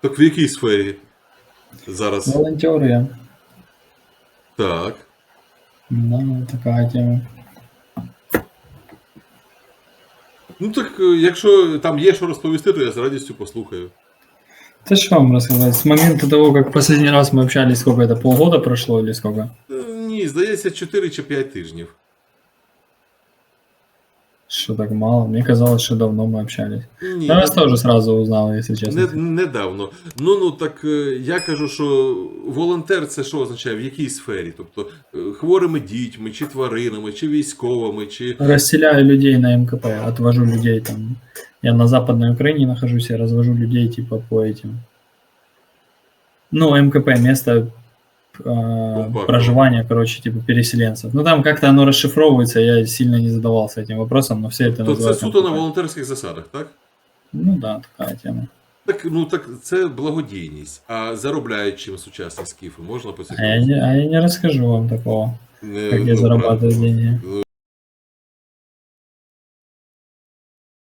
Так в якій сфері зараз? Волонтер я. Так. Ну, такая тема. Ну так, е, якщо там є що розповісти, то я з радістю послухаю. Да что вам рассказать? С момента того, как последний раз мы общались, сколько это, полгода прошло или сколько? Е, Ні, здається, 4 чи 5 тижнів. Что так мало? Мне казалось, что давно мы общались. Ні, Я вас тоже сразу узнал, если честно. не, недавно. Ну ну так е, я кажу, що волонтер це що означає? В якій сфері? Тобто е, хворими дітьми, чи тваринами, чи військовими, чи. Расселяю людей на МКП, отвожу людей там. Я на Западной Украине нахожусь, я развожу людей типа по этим. Ну, МКП, место э, Компактно. проживания, короче, типа переселенцев. Ну там как-то оно расшифровывается, я сильно не задавался этим вопросом, но все это То це называют суто на МКП. волонтерських засадах, так? Ну да, такая тема. Так, ну так це благодійність. А заробляють чим сучасні скіфи, можна А я, поцікавитися? не, а я не расскажу вам такого, Не, как я ну, зарабатываю правда. деньги. Ну,